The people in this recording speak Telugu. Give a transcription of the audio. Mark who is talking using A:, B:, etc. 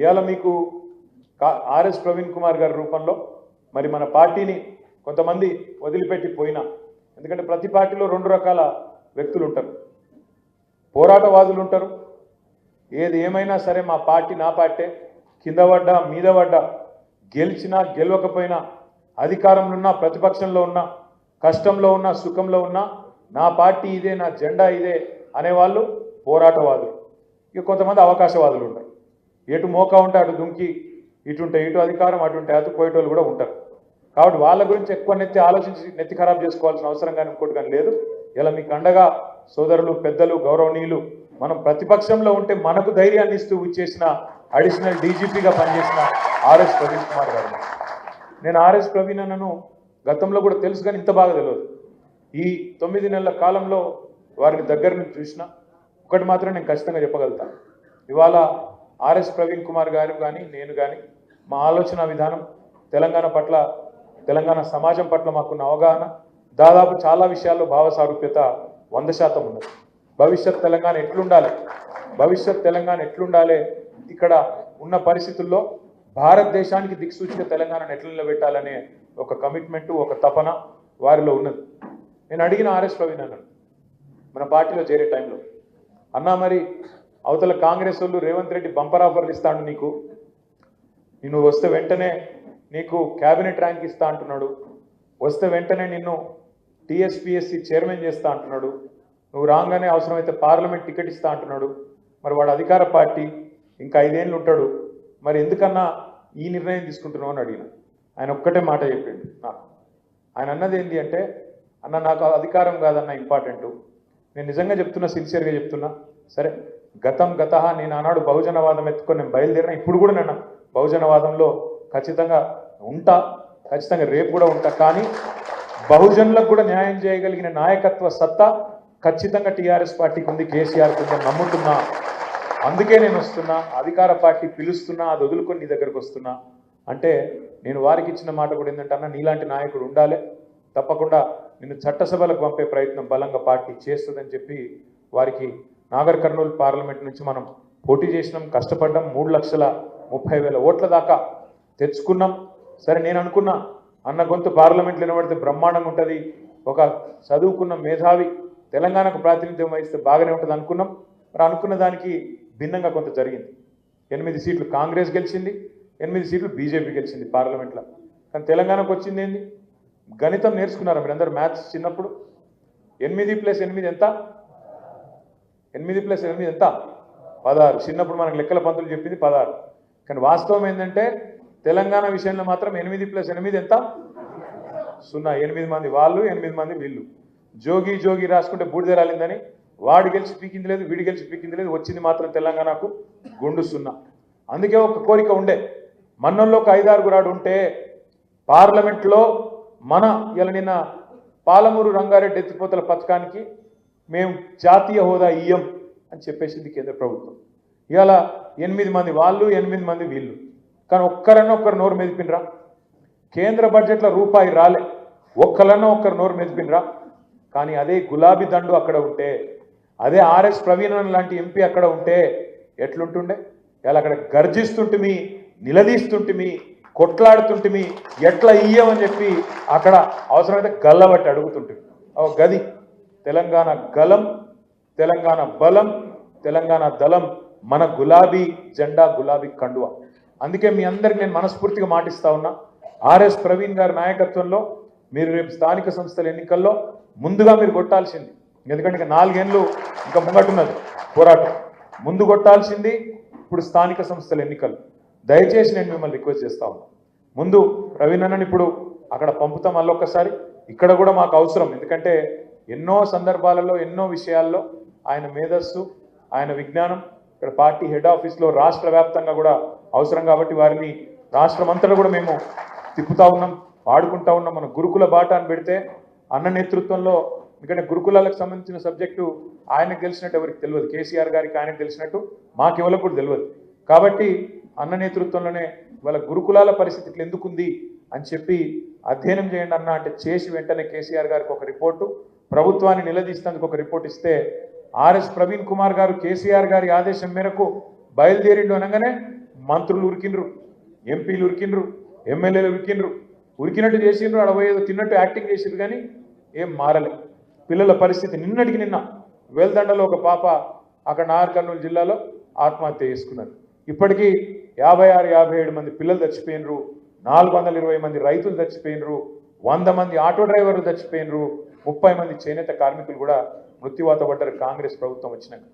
A: ఇవాళ మీకు ఆర్ఎస్ ప్రవీణ్ కుమార్ గారి రూపంలో మరి మన పార్టీని కొంతమంది వదిలిపెట్టి పోయినా. ఎందుకంటే ప్రతి పార్టీలో రెండు రకాల వ్యక్తులు ఉంటారు. పోరాటవాదులు ఉంటారు. ఏది ఏమైనా సరే మా పార్టీ నా పార్టీ. కింద పడ్డా మీద పడ్డా గెలిచినా గెలవకపోయినా అధికారంలో ఉన్నా ప్రతిపక్షంలో ఉన్నా కష్టంలో ఉన్నా సుఖంలో ఉన్నా నా పార్టీ ఇదే నా జెండా ఇదే అనేవాళ్ళు పోరాటవాదులు. ఇక కొంతమంది అవకాశవాదులు ఉంటారు. ఎటు మోకా ఉంటే అటు దుంకి ఇటుంటే ఇటు అధికారం అటుంటే అటు పోయేటోళ్ళు కూడా ఉంటారు. కాబట్టి వాళ్ళ గురించి ఎక్కువ నెత్తి ఆలోచించి నెత్తి ఖరాబ్ చేసుకోవాల్సిన అవసరం కానీ ఇంకోటి కానీ లేదు. ఇలా మీకు అండగా సోదరులు పెద్దలు గౌరవనీయులు మనం ప్రతిపక్షంలో ఉంటే మనకు ధైర్యాన్ని ఇస్తూ చేసిన అడిషనల్ డీజీపీగా పనిచేసిన ఆర్ఎస్ ప్రవీణ్ కుమార్ గారు. నేను ఆర్ఎస్ ప్రవీణ్ అన్నను గతంలో కూడా తెలుసు కానీ ఇంత బాగా తెలియదు. ఈ తొమ్మిది నెలల కాలంలో వారిని దగ్గర నుంచి చూసిన ఒకటి మాత్రం నేను ఖచ్చితంగా చెప్పగలుగుతాను ఇవాళ ఆర్ఎస్ ప్రవీణ్ కుమార్ గారు కానీ నేను కానీ మా ఆలోచన విధానం తెలంగాణ పట్ల తెలంగాణ సమాజం పట్ల మాకున్న అవగాహన దాదాపు చాలా విషయాల్లో భావ సారూప్యత వంద శాతం ఉన్నది. భవిష్యత్ తెలంగాణ ఎట్లుండాలి? భవిష్యత్ తెలంగాణ ఎట్లుండాలి? ఇక్కడ ఉన్న పరిస్థితుల్లో భారతదేశానికి దిక్సూచిక తెలంగాణను ఎట్లా నిలబెట్టాలనే ఒక కమిట్మెంట్ ఒక తపన వారిలో ఉన్నది. నేను అడిగిన ఆర్ఎస్ ప్రవీణ్ అన్నాను మన పార్టీలో చేరే టైంలో. అన్నా మరి అవతల కాంగ్రెస్ వాళ్ళు రేవంత్ రెడ్డి బంపర్ ఆఫర్లు ఇస్తాడు నీకు. నిన్ను వస్తే వెంటనే నీకు క్యాబినెట్ ర్యాంక్ ఇస్తా అంటున్నాడు. వస్తే వెంటనే నిన్ను టీఎస్పిఎస్సి చైర్మన్ చేస్తా అంటున్నాడు. నువ్వు రాగానే అవసరమైతే పార్లమెంట్ టికెట్ ఇస్తా అంటున్నాడు. మరి వాడు అధికార పార్టీ ఇంకా ఐదేళ్ళు ఉంటాడు. మరి ఎందుకన్నా ఈ నిర్ణయం తీసుకుంటున్నావు అని అడిగిన. ఆయన ఒక్కటే మాట చెప్పిండు. నాకు ఆయన అన్నది ఏంటి అంటే అన్న నాకు అధికారం కాదన్న ఇంపార్టెంట్. నేను నిజంగా చెప్తున్నా సిన్సియర్గా చెప్తున్నా. సరే గతం గత నేను ఆనాడు బహుజనవాదం ఎత్తుకొని నేను బయలుదేరిన ఇప్పుడు కూడా నేను బహుజనవాదంలో ఖచ్చితంగా ఉంటా ఖచ్చితంగా రేపు కూడా ఉంటా. కానీ బహుజనులకు కూడా న్యాయం చేయగలిగిన నాయకత్వ సత్తా ఖచ్చితంగా టీఆర్ఎస్ పార్టీకి ఉంది కేసీఆర్కి ఉందని నమ్ముతున్నా. అందుకే నేను వస్తున్నా అధికార పార్టీ పిలుస్తున్నా అది వదులుకొని నీ దగ్గరకు వస్తున్నా. అంటే నేను వారికి ఇచ్చిన మాట కూడా ఏంటంటే అన్న నీలాంటి నాయకుడు ఉండాలి. తప్పకుండా నిన్ను చట్టసభలకు పంపే ప్రయత్నం బలంగా పార్టీ చేస్తుందని చెప్పి వారికి నాగర్ కర్నూలు పార్లమెంట్ నుంచి మనం పోటీ చేసినాం కష్టపడ్డాం మూడు లక్షల ముప్పై వేల ఓట్ల దాకా తెచ్చుకున్నాం. సరే నేను అనుకున్నా అన్న గొంతు పార్లమెంట్లో నిలబడితే బ్రహ్మాండంగా ఉంటుంది. ఒక చదువుకున్న మేధావి తెలంగాణకు ప్రాతినిధ్యం వహిస్తే బాగానే ఉంటుంది అనుకున్నాం. మరి అనుకున్న దానికి భిన్నంగా కొంత జరిగింది. ఎనిమిది సీట్లు కాంగ్రెస్ గెలిచింది ఎనిమిది సీట్లు బీజేపీ గెలిచింది పార్లమెంట్లో. కానీ తెలంగాణకు వచ్చింది ఏంది? గణితం నేర్చుకున్నారా మీరందరూ? మ్యాథ్స్ చిన్నప్పుడు. ఎనిమిది ప్లస్ ఎనిమిది ఎంత? ఎనిమిది ప్లస్ ఎనిమిది ఎంత? పదహారు. చిన్నప్పుడు మనకు లెక్కల పంతులు చెప్పింది పదహారు. కానీ వాస్తవం ఏంటంటే తెలంగాణ విషయంలో మాత్రం ఎనిమిది ప్లస్ ఎనిమిది ఎంత? సున్నా. ఎనిమిది మంది వాళ్ళు ఎనిమిది మంది వీళ్ళు. జోగి జోగి రాసుకుంటే బూడిద రాలిందని వాడు గెలిచి పీకింది లేదు వీడి గెలిచి పీకింది లేదు వచ్చింది మాత్రం తెలంగాణకు గుండు సున్నా. అందుకే ఒక కోరిక ఉండే. మన్నంలో ఒక ఐదారుగురాడు ఉంటే పార్లమెంట్లో మన ఇలా నిన్న పాలమూరు రంగారెడ్డి ఎత్తిపోతల పథకానికి మేము జాతీయ హోదా ఇయ్యం అని చెప్పేసింది కేంద్ర ప్రభుత్వం. ఇవాళ ఎనిమిది మంది వాళ్ళు ఎనిమిది మంది వీళ్ళు. కానీ ఒక్కరన్నా ఒక్కరు నోరు మెదిపినరా కేంద్ర బడ్జెట్లో రూపాయి రాలే. ఒక్కరన్నా ఒక్కరు నోరు మెదిపినరా కానీ అదే గులాబీ దండు అక్కడ ఉంటే అదే ఆర్ఎస్ ప్రవీణన్ లాంటి ఎంపీ అక్కడ ఉంటే ఎట్లుంటుండే? ఇలా అక్కడ గర్జిస్తుంటిమి నిలదీస్తుంటిమి కొట్లాడుతుంటిమి ఎట్లా ఇయ్యమని చెప్పి అక్కడ అవసరమైతే గల్లబట్టి అడుగుతుంటుంది ఓ గది. తెలంగాణ గలం తెలంగాణ బలం తెలంగాణ దళం మన గులాబీ జెండా గులాబీ కండువ. అందుకే మీ అందరికి నేను మనస్ఫూర్తిగా మాటిస్తా ఉన్నా. ఆర్ఎస్ ప్రవీణ్ గారి నాయకత్వంలో మీరు రేపు స్థానిక సంస్థల ఎన్నికల్లో ముందుగా మీరు కొట్టాల్సింది. ఎందుకంటే ఇక నాలుగేళ్ళు ఇంకా ముంగటున్నది పోరాటం. ముందు కొట్టాల్సింది ఇప్పుడు స్థానిక సంస్థల ఎన్నికలు. దయచేసి నేను మిమ్మల్ని రిక్వెస్ట్ చేస్తా ఉన్నా. ముందు ప్రవీణ్ అన్నని ఇప్పుడు అక్కడ పంపుతాం మళ్ళొక్కసారి. ఇక్కడ కూడా మాకు అవసరం. ఎందుకంటే ఎన్నో సందర్భాలలో ఎన్నో విషయాల్లో ఆయన మేధస్సు ఆయన విజ్ఞానం ఇక్కడ పార్టీ హెడ్ ఆఫీస్లో రాష్ట్ర వ్యాప్తంగా కూడా అవసరం కాబట్టి వారిని రాష్ట్రం అంతటా కూడా మేము తిప్పుతా ఉన్నాం వాడుకుంటా ఉన్నాం. మన గురుకుల బాట అని పెడితే అన్న నేతృత్వంలో ఎందుకంటే గురుకులాలకు సంబంధించిన సబ్జెక్టు ఆయనకు తెలిసినట్టు ఎవరికి తెలియదు. కేసీఆర్ గారికి ఆయనకు తెలిసినట్టు మాకు ఎవరికి కూడా తెలియదు. కాబట్టి అన్న నేతృత్వంలోనే వాళ్ళ గురుకులాల పరిస్థితి ఇట్లా ఎందుకుంది అని చెప్పి అధ్యయనం చేయండి అన్న అంటే చేసి వెంటనే కేసీఆర్ గారికి ఒక రిపోర్టు ప్రభుత్వాన్ని నిలదీస్తేందుకు ఒక రిపోర్ట్ ఇస్తే ఆర్ఎస్ ప్రవీణ్ కుమార్ గారు కేసీఆర్ గారి ఆదేశం మేరకు బయలుదేరిండు అనగానే మంత్రులు ఉరికిండ్రు ఎంపీలు ఉరికిండ్రు ఎమ్మెల్యేలు ఉరికిండ్రు. ఉరికినట్టు చేసిండ్రు అడవయేదో తిన్నట్టు యాక్టింగ్ చేసిండ్రు కానీ ఏం మారలే. పిల్లల పరిస్థితి నిన్నటికి నిన్న. వేల్దండలో ఒక పాప అక్కడ నాగర్ కర్నూలు జిల్లాలో ఆత్మహత్య చేసుకున్నారు ఇప్పటికీ యాభై ఆరు యాభై ఏడు మంది పిల్లలు చచ్చిపోయినరు నాలుగు వందల ఇరవై మంది రైతులు చచ్చిపోయినరు వంద మంది ఆటో డ్రైవర్లు చచ్చిపోయినరు ముప్పై మంది చేనేత కార్మికులు కూడా మృత్యువాత పడ్డారు కాంగ్రెస్ ప్రభుత్వం వచ్చినాక.